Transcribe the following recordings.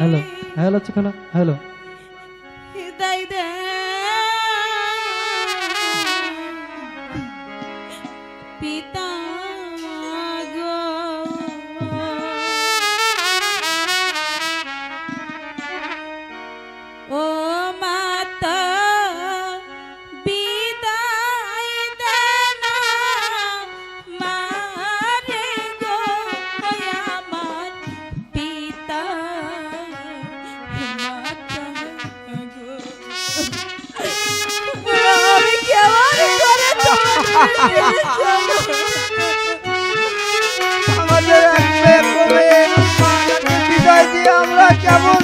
Hello hello चुकलो hello আমাদের এক বিদায় দিয়ে আমরা কেমন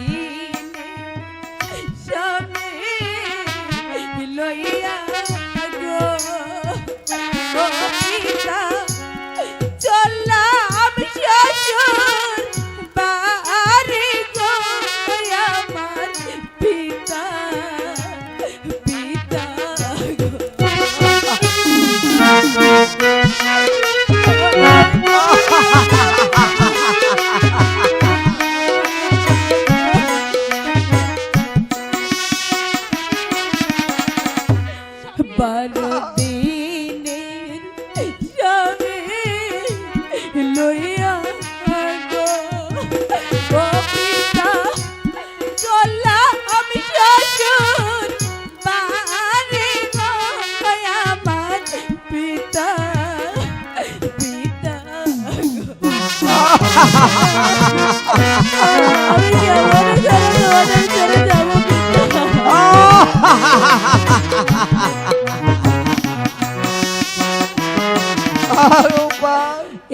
বারো দিন লই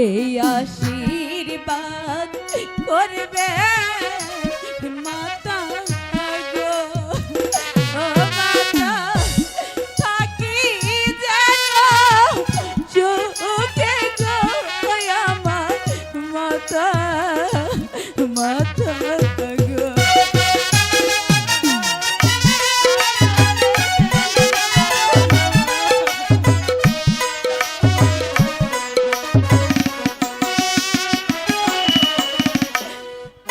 এই আশীর্বাদ করবে।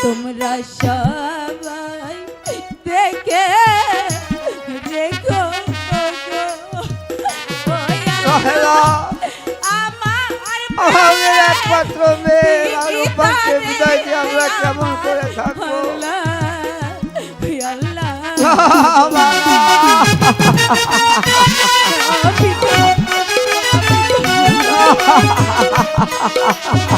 তোমরা সবাই দেখে দেখো আমাদের একমাত্র মেয়ের আর উপাসে বিদায় দিয়ে আমরা কেমন করে থাকব? আল্লাহ।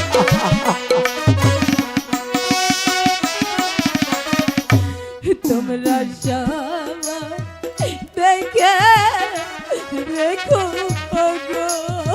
তোমরা সবাই দেখে রেখো গো